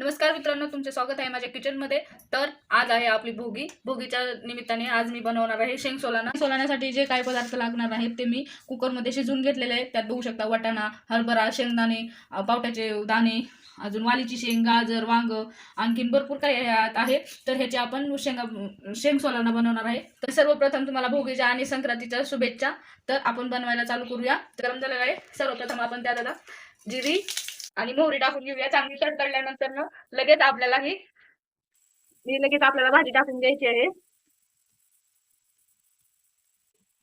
नमस्कार मित्रांनो तुमचे स्वागत आहे माझ्या किचनमध्ये. तर आज आहे आपली भोगी. भोगीच्या निमित्ताने आज मी बनवणार आहे शेंग सोलाना सोलाण्यासाठी जे काही पदार्थ लागणार आहेत ते मी कुकरमध्ये शिजवून घेतलेले आहेत. त्यात बघू शकता वाटाणा हरभरा शेंगदाणे पावट्याचे दाणे अजून वालीची शेंग गाजर वांग आणखीन भरपूर काही आहे. तर ह्याचे आपण शेंगा शेंग सोलाना बनवणार आहे. तर सर्वप्रथम तुम्हाला भोगीच्या आणि संक्रांतीच्या शुभेच्छा. तर आपण बनवायला चालू करूया. गरम झालेला आहे. सर्वप्रथम आपण त्याला जिरी आणि मोहरी टाकून घेऊया. चांगली तडतडल्यानंतर ना लगेच आपल्याला ही लगेच आपल्याला भाजी टाकून घ्यायची आहे.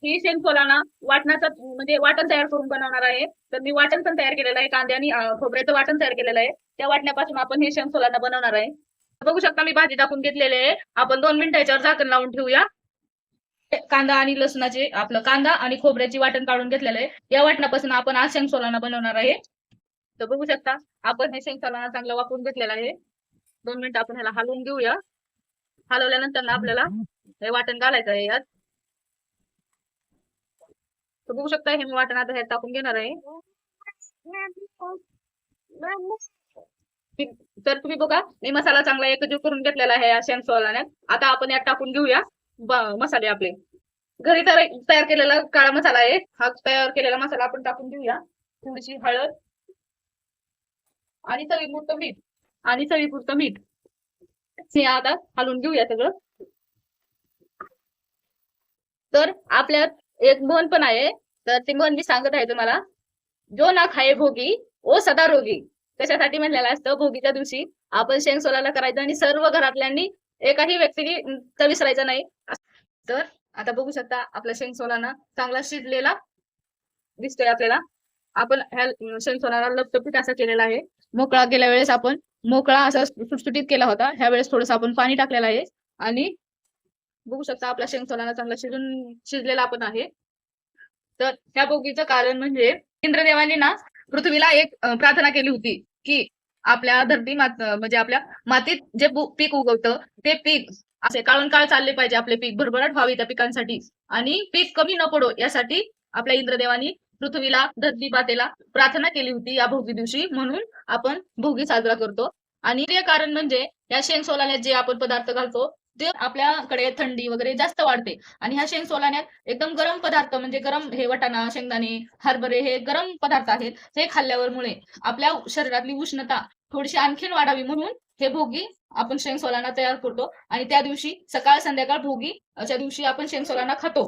ही शेंग सोलाना वाटणाचं म्हणजे वाटण तयार करून बनवणार आहे. तर मी वाटण पण तयार केलेलं आहे कांदे आणि खोबऱ्याचं वाटण तयार केलेलं आहे. त्या वाटण्यापासून आपण हे शेंग सोलाना बनवणार आहे. बघू शकता मी भाजी टाकून घेतलेली आहे. आपण दोन मिनिटं याच्यावर झाकण लावून ठेवूया. कांदा आणि लसणाचे आपलं कांदा आणि खोबऱ्याची वाटण काढून घेतलेलं आहे. या वाटणापासून आपण आज शेंग सोलाना बनवणार आहे. तर बघू शकता आपण हे शेंग चांगला चांगलं वापरून घेतलेलं आहे. दोन मिनिटं आपण ह्याला हलवून घेऊया. हलवल्यानंतर ना आपल्याला हे वाटण घालायचं आहे यात. तर बघू शकता हे मी वाटण आता ह्यात टाकून घेणार आहे. तर तुम्ही बघा मी मसाला चांगला एकजीव करून घेतलेला आहे या शेंग आता आपण यात टाकून घेऊया मसाले आपले. घरी तयार तयार केलेला काळा मसाला आहे. हा तयार केलेला मसाला आपण टाकून घेऊया. थोडीशी हळद आणि चवीपुरतं मीठ. आणि चवीपुरतं मीठ. हे आता हलवून घेऊया सगळं. तर आपल्यात एक म्हण पण आहे. तर ते म्हण मी सांगत आहे तुम्हाला. जो ना खाये भोगी ओ सदा रोगी. त्याच्यासाठी म्हणलेलं असतं भोगीच्या दिवशी आपण शेंग सोलायला करायचं आणि सर्व घरातल्यांनी एकाही व्यक्तीने तर विसरायचं नाही. तर आता बघू शकता आपला शेंग सोलाना चांगला शिजलेला दिसतोय आपल्याला. आपण ह्या शेंग लपटपीत असा केलेला आहे. मोकळा गेल्या वेळेस आपण मोकळा असा सुटसुटीत केला होता. ह्या वेळेस थोडस आपण पाणी टाकलेलं आहे. आणि बघू शकता आपला शेंगसोनाला चांगला शिजून शिजलेला पण आहे. तर ह्या बोगीचं कारण म्हणजे इंद्रदेवांनी ना पृथ्वीला एक प्रार्थना केली होती की आपल्या धरती मात म्हणजे आपल्या मातीत जे पीक उगवतं ते पीक असे काळून काळ चालले पाहिजे. आपले पीक भरभराट व्हावी त्या पिकांसाठी. आणि पीक कमी न पडो यासाठी आपल्या इंद्रदेवानी पृथ्वीला धरती मातेला प्रार्थना केली होती या भोगी दिवशी. म्हणून आपण भोगी साजरा करतो. आणि ते कारण म्हणजे या शेंग सोलाण्यात जे आपण पदार्थ घालतो ते आपल्याकडे थंडी वगैरे जास्त वाढते. आणि ह्या शेंग सोलाण्यात एकदम गरम पदार्थ म्हणजे गरम हे वटाणा शेंगदाणे हरभरे हे गरम पदार्थ आहेत हे खाल्ल्यावर मुळे आपल्या शरीरातली उष्णता थोडीशी आणखीन वाढावी म्हणून हे भोगी आपण शेंग सोलाना तयार करतो. आणि त्या दिवशी सकाळ संध्याकाळ भोगी अशा दिवशी आपण शेंग सोलाना खातो.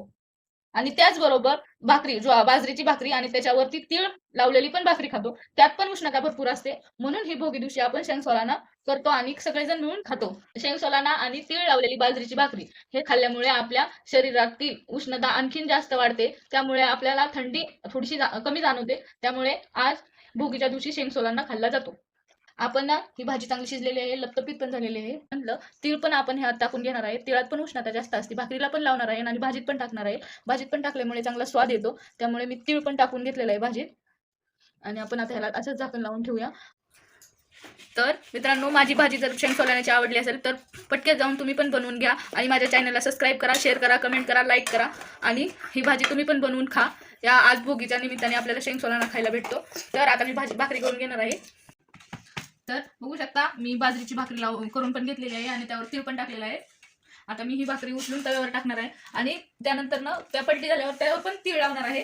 आणि त्याचबरोबर भाकरी जो बाजरीची भाकरी आणि त्याच्यावरती तीळ लावलेली पण भाकरी खातो त्यात पण उष्णता भरपूर असते. म्हणून ही भोगी दिवशी आपण शेंग सोलाना करतो आणि सगळेजण मिळून खातो. शेंग सोलाना आणि तीळ लावलेली बाजरीची भाकरी हे खाल्ल्यामुळे आपल्या शरीरातील उष्णता आणखीन जास्त वाढते. त्यामुळे आपल्याला थंडी थोडीशी जा- कमी जाणवते. त्यामुळे आज भोगीच्या दिवशी शेंगसोलाना खाल्ला जातो. आपण ना ही भाजी चांगली शिजलेली आहे लपतपीत पण झालेली आहे. म्हटलं तीळ पण आपण ह्यात टाकून घेणार आहे. तिळात पण उष्णता जास्त असते. भाकरीला पण लावणार आहे आणि भाजीत पण टाकणार आहे. भाजीत पण टाकल्यामुळे चांगला स्वाद येतो. त्यामुळे मी तीळ पण टाकून घेतलेलं आहे भाजीत. आणि आपण आता ह्याला असंच झाकण लावून ठेवूया. तर मित्रांनो माझी भाजी जर शेंगसोलाण्याची आवडली असेल तर पटक्यात जाऊन तुम्ही पण बनवून घ्या. आणि माझ्या चॅनलला सबस्क्राईब करा शेअर करा कमेंट करा लाईक करा. आणि ही भाजी तुम्ही पण बनवून खा. या आज भोगीच्या निमित्ताने आपल्याला शेंग सोलाना खायला भेटतो. तर आता मी भाजी भाकरी करून घेणार आहे. तर बघू शकता मी बाजरीची भाकरी लाव करून पण घेतलेली आहे आणि त्यावर तीळ पण टाकलेलं आहे. आता मी ही भाकरी उचलून तव्यावर टाकणार आहे आणि त्यानंतर ना त्या पलटी झाल्यावर त्यावर पण तीळ लावणार आहे.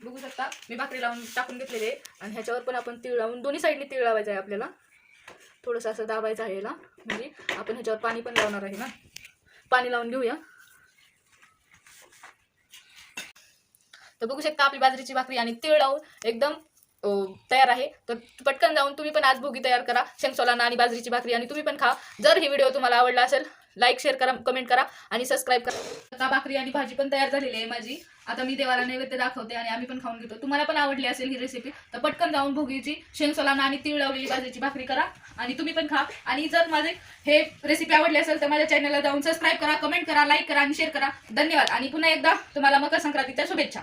बघू शकता मी भाकरी लावून टाकून घेतलेली आहे आणि ह्याच्यावर पण आपण तीळ लावून दोन्ही साईडने तीळ लावायचं आहे आपल्याला. थोडंसं असं दाबायचं आहे याला. म्हणजे आपण ह्याच्यावर पाणी पण लावणार आहे ना. पाणी लावून घेऊया. तर बघू शकता आपली बाजरीची भाकरी आणि तीळ लावून एकदम तयार आहे. तर पटकन जाऊन तुम्ही पण आज भोगी तयार करा. शेंग सोलाना आणि बाजरीची भाकरी आणि तुम्ही पण खा. जर ही व्हिडिओ तुम्हाला आवडला असेल लाईक शेअर करा कमेंट करा आणि सबस्क्राईब करा. आता भाकरी आणि भाजी पण तयार झालेली आहे माझी. आता मी देवाला नैवेद्य दाखवते आणि आम्ही पण खाऊन घेतो. तुम्हाला पण आवडली असेल ही रेसिपी तर पटकन जाऊन भोगीची शेंग सोलाना आणि तीळ लावलेली बाजरीची भाकरी करा आणि तुम्ही पण खा. आणि जर माझे हे रेसिपी आवडली असेल तर माझ्या चॅनलला जाऊन सबस्क्राईब करा कमेंट करा लाईक करा आणि शेअर करा. धन्यवाद. आणि पुन्हा एकदा तुम्हाला मकर संक्रांतीच्या शुभेच्छा.